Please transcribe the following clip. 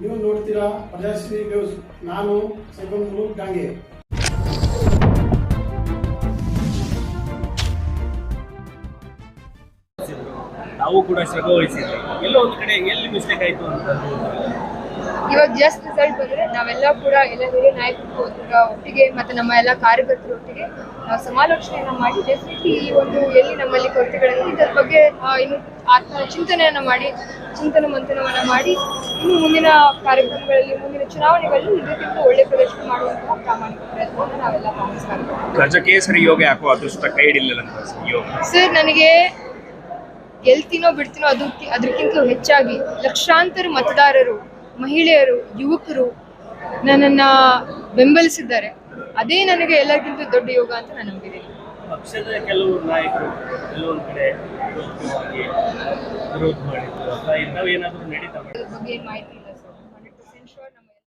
ನೀವು ನೋಡ್ತೀರಾ ಪ್ರಜಾಶ್ರೀ ನ್ಯೂಸ್. ನಾನು ಸೈಬಂಗ್ಲೂ ಡಾಂಗೆ ನಾವು ಕೂಡ ಶ್ರಮ ಎಲ್ಲ ಎಲ್ಲೋ ಒಂದು ಕಡೆ ಎಲ್ಲಿ ಮಿಸ್ಟೇಕ್ ಆಯ್ತು ಅಂತ ಇವಾಗ ಜಸ್ಟ್ ರಿಸಲ್ಟ್ ಬಂದ್ರೆ ನಾವೆಲ್ಲ ಕೂಡ ಎಲ್ಲ ಹಿರಿಯ ನಾಯಕರು ಒಟ್ಟಿಗೆ ಮತ್ತೆ ನಮ್ಮ ಎಲ್ಲ ಕಾರ್ಯಕರ್ತರು ಒಟ್ಟಿಗೆ ನಾವು ಸಮಾಲೋಚನೆಯನ್ನ ಮಾಡಿ ಡೆಫಿನೆಟ್ಲಿ ಈ ಒಂದು ಎಲ್ಲಿ ನಮ್ಮಲ್ಲಿ ಕೊರತೆಗಳಲ್ಲಿ ಇದರ ಬಗ್ಗೆ ಇನ್ನು ಆತ್ಮ ಚಿಂತನೆಯನ್ನ ಮಾಡಿ ಚಿಂತನ ಮಂಥನವನ್ನ ಮಾಡಿ ಇನ್ನು ಮುಂದಿನ ಕಾರ್ಯಕ್ರಮಗಳಲ್ಲಿ ಮುಂದಿನ ಚುನಾವಣೆಗಳಲ್ಲಿ ಇದಕ್ಕಿಂತ ಒಳ್ಳೆ ಪ್ರದರ್ಶನ ಮಾಡುವಂತಹ ಪ್ರಾಮಾಣಿಕ ಪ್ರಯತ್ನವನ್ನು ನಾವೆಲ್ಲ ಕಾಂಗ್ರೆಸ್ ಕಾರ್ಯಕರ್ತರು ಗಜಕೇಸರಿ ಯೋಗ ಯಾಕೋ ಅದೃಷ್ಟ ಕೈ ಹಿಡಿಲಿಲ್ಲ ಅಂತ ಯೋಗ ಸರ್ ನನಗೆ ಗೆಲ್ತೀನೋ ಬಿಡ್ತೀನೋ ಅದು ಅದಕ್ಕಿಂತಲೂ ಹೆಚ್ಚಾಗಿ ಲಕ್ಷಾಂತರ ಮತದಾರರು ಮಹಿಳೆಯರು ಯುವಕರು ನನ್ನನ್ನ ಬೆಂಬಲಿಸಿದ್ದಾರೆ. ಅದೇ ನನಗೆ ಎಲ್ಲರಿಗಿಂತ ದೊಡ್ಡ ಯೋಗ ಅಂತ ನಾನು ನಂಬಿದ್ದೀನಿ ಪಕ್ಷದ ಕೆಲವು ನಾಯಕರು ಕೆಲವೊಂದು ಕಡೆ ವಿರೋಧ ಮಾಡಿದ್ರು ಅಥವಾ ಇಂಥವು ಏನಾದರೂ ನಡೀತಾ ಅದ್ರ ಬಗ್ಗೆ ಮಾಹಿತಿ?